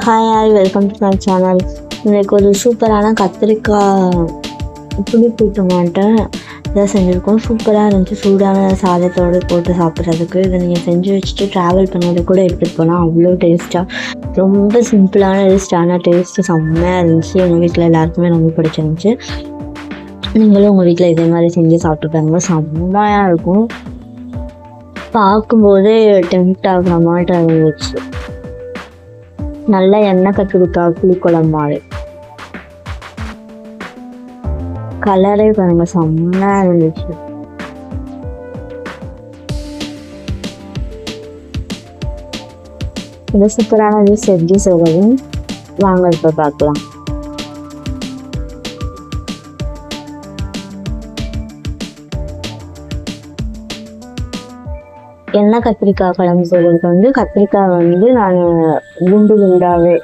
Hi hi welcome to my channel இன்றைக்கு ஒரு சூப்பரான கத்திரிக்காய் புளி கூட்டு மாட்டேன். இதை செஞ்சுருக்கோம். சூப்பராக இருந்துச்சு. சூடான சாதத்தோடு போட்டு சாப்பிட்றதுக்கு. இதை நீங்கள் செஞ்சு வச்சுட்டு ட்ராவல் பண்ணது கூட எடுத்துகிட்டு போகலாம் அவ்வளோ டேஸ்ட்டாக ரொம்ப சிம்பிளான டேஸ்டான டேஸ்ட்டு செம்மையாக இருந்துச்சு. எங்கள் வீட்டில் எல்லாருக்குமே ரொம்ப பிடிச்சிருந்துச்சு. நீங்களும் உங்கள் வீட்டில் இதே மாதிரி செஞ்சு சாப்பிட்டு பாருங்க செம்மையாக இருக்கும். பார்க்கும்போதே டெம்ட் ஆகிற மாட்டேன் இருந்துச்சு. நல்ல எண்ணெய் கத்திரிக்காய் புளிக்குழம்பு மாதிரி. கலரே பாருங்க செம்மையா இருந்துச்சு. இது சூப்பரான செஞ்சு எப்படி வாங்க இப்போ பார்க்கலாம். எண்ணெய் கத்திரிக்காய் குழம்பு செய்கிறதுக்கு வந்து கத்திரிக்காய் வந்து நான் குண்டு குண்டாகவே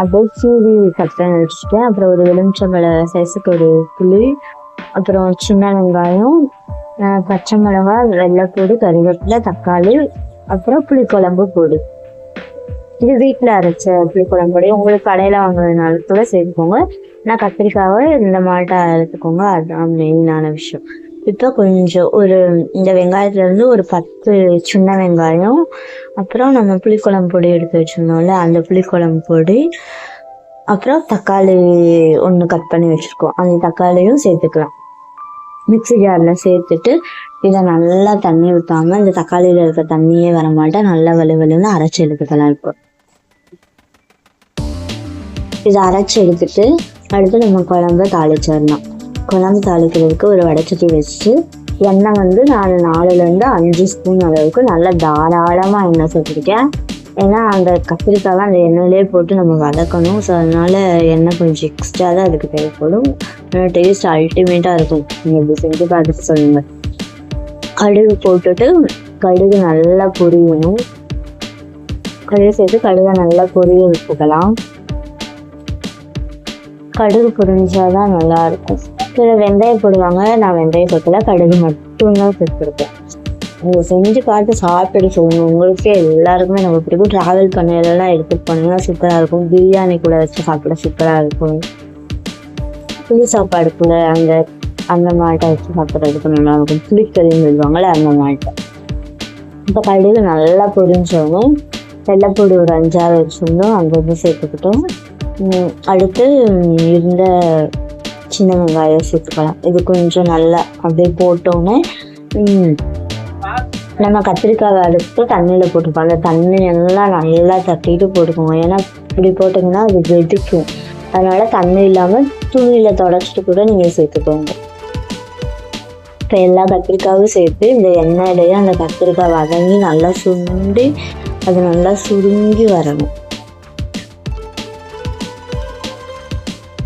அப்படியே சீவி கட் வச்சுட்டேன் அப்புறம் ஒரு எலுமிச்சம்பழ சைஸுக்கு ஒரு புளி அப்புறம் சின்ன வெங்காயம் பச்சை மிளகாய் வெள்ளைப்பூடு கருவேப்பிலை தக்காளி அப்புறம் புளிக்குழம்பு பொடி. இது வீட்டில் அரைச்ச புளிக்குழம்பு பொடி. உங்களுக்கு கடையில் வாங்குறதுனால கூட சேர்த்துக்கோங்க நான் கத்திரிக்காவை இந்த மாட்டை அரைத்துக்கோங்க அதுதான் மெயினான விஷயம். இப்போ கொஞ்சம் ஒரு இந்த வெங்காயத்துலேருந்து ஒரு பத்து சின்ன வெங்காயம் அப்புறம் நம்ம புளிக்குழம்பு பொடி எடுத்து வச்சிருந்தோம்ல அந்த புளிக்குழம்பு பொடி அப்புறம் தக்காளி ஒன்று கட் பண்ணி வச்சுருக்கோம். அந்த தக்காளியும் சேர்த்துக்கலாம். மிக்ஸி ஜாரில் சேர்த்துட்டு இதை நல்லா தண்ணி ஊற்றாம இந்த தக்காளியில் இருக்க தண்ணியே வர மாட்டேன் நல்லா வலு வலுன்னு அரைச்சி எடுத்துக்கலாம் இப்போ. இதை அரைச்சி எடுத்துட்டு அடுத்து நம்ம குழம்பு தாளிச்சிடலாம் குழம்பு தாளிக்கிறதுக்கு ஒரு வடச்சட்டி வச்சுட்டு எண்ணெய் வந்து நான் நாலுலேருந்து அஞ்சு ஸ்பூன் அளவுக்கு நல்லா தாராளமாக எண்ணெய் சேர்த்துருக்கேன் ஏன்னா அந்த கத்திரிக்காய்லாம் அந்த எண்ணெயிலே போட்டு நம்ம வதக்கணும். ஸோ அதனால் எண்ணெய் கொஞ்சம் எக்ஸ்ட்ரா தான் அதுக்கு தேவைப்படும். டேஸ்ட் அல்டிமேட்டாக இருக்கும். நீங்கள் இப்படி செஞ்சு பார்த்துட்டு சொல்லுங்கள் கடுகு போட்டுட்டு கடுகு நல்லா பொரியணும். கடுகு சேர்த்து கடுகை நல்லா பொரிய விட்டுக்கலாம் கடுகு புரிஞ்சால் தான் நல்லாயிருக்கும். சில வெந்தயம் போடுவாங்க நான் வெந்தயம் சேர்க்கல கடுகு மட்டும்தான் சேர்த்துருக்கேன் நீங்கள் செஞ்சு பார்த்து சாப்பிட்டு சொல்லணும் உங்களுக்கே எல்லாருக்குமே நம்ம பிடிக்கும். ட்ராவல் பண்ணலாம் எடுத்துகிட்டு போனீங்கன்னா சூப்பராக இருக்கும். பிரியாணி கூட வச்சு சாப்பிட சூப்பராக இருக்கும். புளி சாப்பாடு கூட அந்த அந்த மாட்டை வச்சு சாப்பிட்றதுக்கு நல்லா இருக்கும். புளிக்கறின்னு சொல்லுவாங்கள்ல அந்த மாட்டை இப்போ கடுகு நல்லா பொரிஞ்சவங்க வெள்ளைப்பூடி ஒரு அஞ்சாறு வச்சுருந்தோம். அங்கேருந்து சேர்த்துக்கிட்டோம். அடுத்து இருந்த சின்ன வெங்காயம் சேர்த்துக்கலாம். இது கொஞ்சம் நல்லா அப்படியே போட்டோன்னே நம்ம கத்திரிக்காவை அடுத்து தண்ணியில் போட்டுப்போம் அந்த தண்ணி எல்லாம் நல்லா தட்டிட்டு போட்டுக்கோங்க. ஏன்னா இப்படி போட்டிங்கன்னா அது வெடிக்கும். அதனால் தண்ணி இல்லாமல் துணியில் தொடச்சிட்டு கூட நீங்கள் சேர்த்துக்கோங்க. இப்போ எல்லா கத்திரிக்காவும் சேர்த்து இந்த எண்ணெயிலேயே அந்த கத்திரிக்காய் வதங்கி நல்லா சுண்டி அது நல்லா சுருங்கி வரணும்.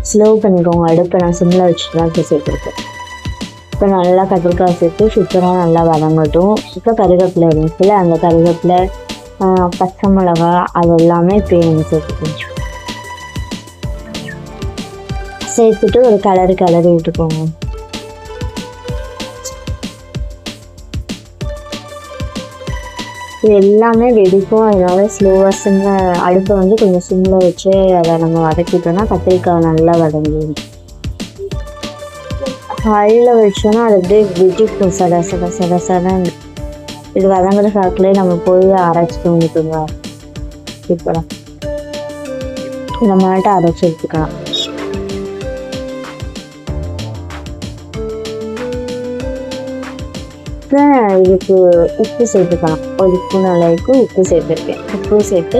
ஸ்லோ பண்ணிக்கோங்க. அடுப்பை நான் சிம்மில் வச்சுட்டு தான் இப்போ சேர்த்துருக்கேன். இப்போ நல்லா கத்திரிக்காய் சேர்த்து சுத்தமாக நல்லா வதங்கட்டும். இப்போ கருவேப்பிலை இருந்துச்சுல அந்த கருவேப்பிலை பச்சை மிளகா அது எல்லாமே இப்போ சேர்த்துக்கணும் சேர்த்துட்டு ஒரு கலரு கலரி விட்டுக்கோங்க இது எல்லாமே வெடிக்கும். அதனால ஸ்லோவாக சின்ன அடுப்பை வந்து கொஞ்சம் சிம்மில் வச்சு அதை நம்ம வதக்கிட்டோம்னா கத்திரிக்காய் நல்லா வதங்கிடும். ஹையில் வச்சோன்னா அது அப்படியே வெடிக்கும். சட சட சட சடன்னு. இது வதங்குற சாக்கிலே நம்ம போய் அரைச்சிட்டு வந்துட்டுங்க இப்போலாம் இந்த அரைச்சி எடுத்துக்கலாம். இப்போ இதுக்கு உப்பு சேர்த்துக்கலாம். ஒரு ஸ்பூன் அளவுக்கு உப்பு சேர்த்துருக்கேன். உப்பு சேர்த்து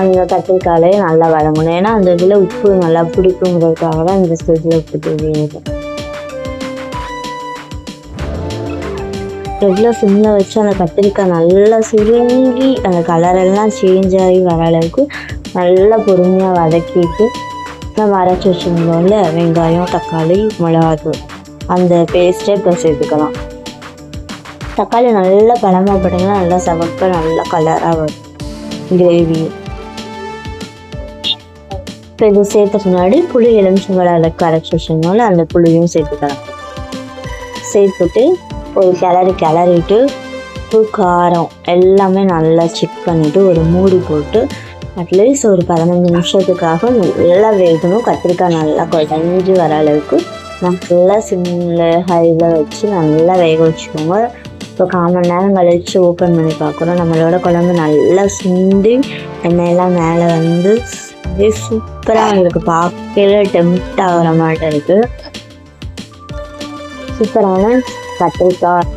அந்த கத்திரிக்காயிலே நல்லா வதங்கணும். ஏன்னா அந்த இதில் உப்பு நல்லா பிடிக்குங்கிறதுக்காக தான் இந்த ஸ்டேஜில் உப்பு தேவையாது ரெகுலர் சிம்மில் வச்சு அந்த கத்திரிக்காய் நல்லா சுருங்கி அந்த கலரெல்லாம் சேஞ்ச் ஆகி வர அளவுக்கு நல்லா பொறுமையாக வதக்கிட்டு நம்ம அரைச்சி வச்சுருந்தோம்ல வெங்காயம் தக்காளி மிளகாத்தூள். அந்த பேஸ்ட்டே இப்போ சேர்த்துக்கலாம். தக்காளி நல்லா பழமாக போட்டிங்கன்னா நல்லா சவக்க நல்லா கலராக வரும். கிரேவி இப்போ இது சேர்த்துக்கு முன்னாடி புளி எலுமிச்சம்பழம் அளவுக்கு அரைச்சி வச்சிருந்தோம்ல அந்த புளியும் சேர்த்துக்கலாம். சேர்த்துட்டு ஒரு கிளறி கிளறிட்டு உப்பு காரம் எல்லாமே நல்லா செக் பண்ணிவிட்டு ஒரு மூடி போட்டு அட்லீஸ்ட் ஒரு பதினஞ்சு நிமிஷத்துக்காக நல்லா வேகணும். கத்திரிக்காய் நல்லா குழஞ்சி வர அளவுக்கு நல்லா சிம்மில் ஹையில் வச்சு நல்லா வேக வச்சுக்கோங்க. இப்போ கால் மணி நேரம் கழிச்சு ஓப்பன் பண்ணி பார்க்குறோம் நம்மளோட குழம்பு நல்லா சுண்டி எண்ணெயெல்லாம் மேலே வந்து அப்படியே சூப்பராக இருக்குது பார்க்கல டெம்ட் ஆகிற மாதிரி இருக்குது சூப்பரான கத்திரிக்காய்.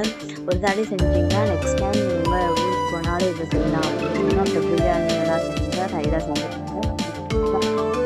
என்ஜாய் ஒரு தாடி செஞ்சீங்கன்னா நெக்ஸ்ட் டைம் நீங்கள் ஊருக்கு போனாலும் இதை செய்யலாம். அப்படின்னா அப்புறம் பிரியாணி எல்லாம் செஞ்சால் சைடாக செஞ்சுருக்கோம்